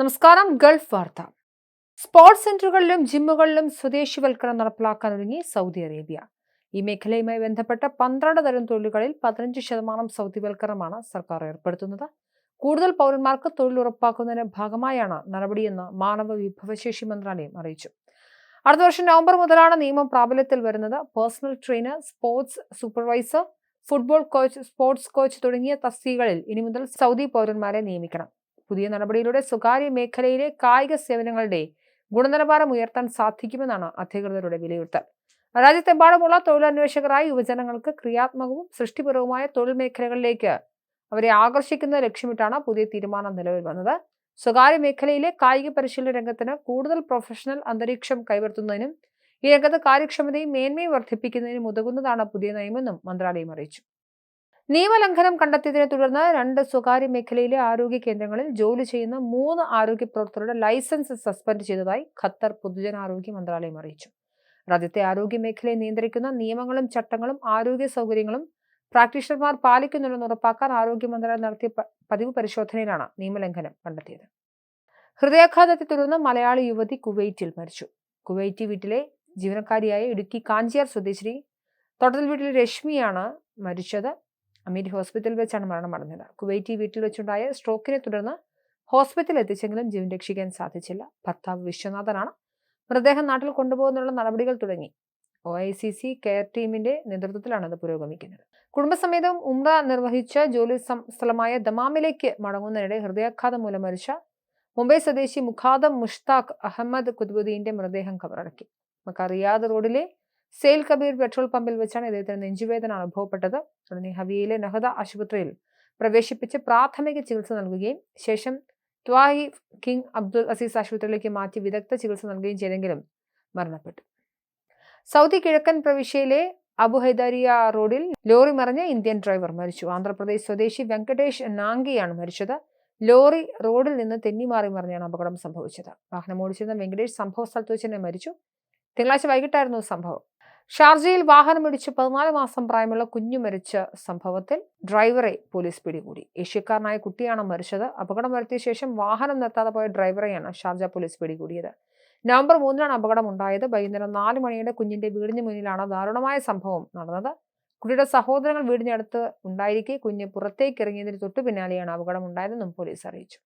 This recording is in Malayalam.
നമസ്കാരം ഗൾഫ് വാർത്ത. സ്പോർട്സ് സെന്ററുകളിലും ജിമ്മുകളിലും സ്വദേശിവൽക്കരണം നടപ്പിലാക്കാൻ ഒരുങ്ങി സൗദി അറേബ്യ. ഈ മേഖലയുമായി ബന്ധപ്പെട്ട പന്ത്രണ്ട് തരം തൊഴിലുകളിൽ പതിനഞ്ച് ശതമാനം സൗദിവൽക്കരണമാണ് സർക്കാർ ഏർപ്പെടുത്തുന്നത്. കൂടുതൽ പൗരന്മാർക്ക് തൊഴിൽ ഉറപ്പാക്കുന്നതിന് ഭാഗമായാണ് നടപടിയെന്ന് മാനവ വിഭവശേഷി മന്ത്രാലയം അറിയിച്ചു. അടുത്ത വർഷം നവംബർ മുതലാണ് നിയമം പ്രാബല്യത്തിൽ വരുന്നത്. Personal trainer sports supervisor football coach sports coach തുടങ്ങിയ തസ്തികകളിൽ ഇനി മുതൽ സൗദി പൗരന്മാരെ നിയമിക്കണം. പുതിയ നടപടിയിലൂടെ സ്വകാര്യ മേഖലയിലെ കായിക സേവനങ്ങളുടെ ഗുണനിലവാരം ഉയർത്താൻ സാധിക്കുമെന്നാണ് അധികൃതരുടെ വിലയിരുത്തൽ. രാജ്യത്തെമ്പാടുമുള്ള തൊഴിലന്വേഷകരായ യുവജനങ്ങൾക്ക് ക്രിയാത്മകവും സൃഷ്ടിപരവുമായ തൊഴിൽ മേഖലകളിലേക്ക് അവരെ ആകർഷിക്കുന്ന ലക്ഷ്യമിട്ടാണ് പുതിയ തീരുമാനം നിലവിൽ വന്നത്. സ്വകാര്യ മേഖലയിലെ കായിക പരിശീലന രംഗത്തിന് കൂടുതൽ പ്രൊഫഷണൽ അന്തരീക്ഷം കൈവരുത്തുന്നതിനും ഈ രംഗത്ത് കാര്യക്ഷമതയും മേന്മയും വർദ്ധിപ്പിക്കുന്നതിനും ഉതകുന്നതാണ് പുതിയ നയമെന്നും മന്ത്രാലയം അറിയിച്ചു. നിയമലംഘനം കണ്ടെത്തിയതിനെ തുടർന്ന് രണ്ട് സ്വകാര്യ മേഖലയിലെ ആരോഗ്യ കേന്ദ്രങ്ങളിൽ ജോലി ചെയ്യുന്ന മൂന്ന് ആരോഗ്യ പ്രവർത്തകരുടെ ലൈസൻസ് സസ്പെൻഡ് ചെയ്തതായി ഖത്തർ പൊതുജനാരോഗ്യ മന്ത്രാലയം അറിയിച്ചു. രാജ്യത്തെ ആരോഗ്യ മേഖലയെ നിയന്ത്രിക്കുന്ന നിയമങ്ങളും ചട്ടങ്ങളും ആരോഗ്യ സൗകര്യങ്ങളും പ്രാക്ടീഷണർമാർ പാലിക്കുന്നുണ്ടെന്ന് ഉറപ്പാക്കാൻ ആരോഗ്യ മന്ത്രാലയം നടത്തിയ പതിവ് പരിശോധനയിലാണ് നിയമലംഘനം കണ്ടെത്തിയത്. ഹൃദയാഘാതത്തെ തുടർന്ന് മലയാളി യുവതി കുവൈറ്റിൽ മരിച്ചു. കുവൈറ്റി വീട്ടിലെ ജീവനക്കാരിയായ ഇടുക്കി കാഞ്ചിയാർ സ്വദേശിനി തൊട്ടൽ വീട്ടിലെ രശ്മിയാണ് മരിച്ചത്. അമീർ ഹോസ്പിറ്റലിൽ വെച്ചാണ് മരണം അടഞ്ഞത്. കുവൈറ്റി വീട്ടിൽ വെച്ചുണ്ടായ സ്ട്രോക്കിനെ തുടർന്ന് ഹോസ്പിറ്റലിൽ എത്തിച്ചെങ്കിലും ജീവൻ രക്ഷിക്കാൻ സാധിച്ചില്ല. ഭർത്താവ് വിശ്വനാഥനാണ്. മൃതദേഹം നാട്ടിൽ കൊണ്ടുപോകുന്നതിനുള്ള നടപടികൾ തുടങ്ങി. O I C C care ടീമിന്റെ നേതൃത്വത്തിലാണ് ഇത് പുരോഗമിക്കുന്നത്. കുടുംബസമേതം ഉംറ നിർവഹിച്ച ജോലി സ്ഥലമായ ദമാമിലേക്ക് മടങ്ങുന്നതിനിടെ ഹൃദയാഘാതം മൂലം മരിച്ച മുംബൈ സ്വദേശി മുഖാദം മുഷ്താഖ് അഹമ്മദ് കുതുബുദ്ദീന്റെ മൃതദേഹം കബറടക്കി. മക്ക റിയാദ് റോഡിലെ സെയിൽ കബീർ പെട്രോൾ പമ്പിൽ വെച്ചാണ് ഇദ്ദേഹത്തിന് നെഞ്ചുവേദന അനുഭവപ്പെട്ടത്. തുടങ്ങി ഹവിയയിലെ നഹദ ആശുപത്രിയിൽ പ്രവേശിപ്പിച്ച് പ്രാഥമിക ചികിത്സ നൽകുകയും ശേഷം ത്വാഹി കിങ് അബ്ദുൽ അസീസ് ആശുപത്രിയിലേക്ക് മാറ്റി വിദഗ്ധ ചികിത്സ നൽകുകയും ചെയ്തെങ്കിലും മരണപ്പെട്ടു. സൗദി കിഴക്കൻ പ്രവിശ്യയിലെ അബുഹൈദാരിയ റോഡിൽ ലോറി മറിഞ്ഞ ഇന്ത്യൻ ഡ്രൈവർ മരിച്ചു. ആന്ധ്രാപ്രദേശ് സ്വദേശി വെങ്കടേഷ് നാങ്കിയാണ് മരിച്ചത്. ലോറി റോഡിൽ നിന്ന് തെന്നിമാറി മറിഞ്ഞാണ് അപകടം സംഭവിച്ചത്. വാഹനം ഓടിച്ചിരുന്ന വെങ്കടേഷ് സംഭവ സ്ഥലത്ത് വെച്ച് തന്നെ മരിച്ചു. തിങ്കളാഴ്ച വൈകിട്ടായിരുന്നു സംഭവം. ഷാർജയിൽ വാഹനമിടിച്ച് പതിനാല് മാസം പ്രായമുള്ള കുഞ്ഞു മരിച്ച സംഭവത്തിൽ ഡ്രൈവറെ പോലീസ് പിടികൂടി. ഏഷ്യക്കാരനായ കുട്ടിയാണ് മരിച്ചത്. അപകടം വരുത്തിയ ശേഷം വാഹനം നിർത്താതെ പോയ ഡ്രൈവറെയാണ് ഷാർജ പോലീസ് പിടികൂടിയത്. നവംബർ മൂന്നിനാണ് അപകടം ഉണ്ടായത് വൈകുന്നേരം നാല് മണിയുടെ കുഞ്ഞിന്റെ വീടിന് മുന്നിലാണ് ദാരുണമായ സംഭവം നടന്നത്. കുട്ടിയുടെ സഹോദരങ്ങൾ വീടിനടുത്ത് ഉണ്ടായിരിക്കെ കുഞ്ഞ് പുറത്തേക്ക് ഇറങ്ങിയതിന് തൊട്ടു പിന്നാലെയാണ് അപകടം ഉണ്ടായതെന്നും പോലീസ് അറിയിച്ചു.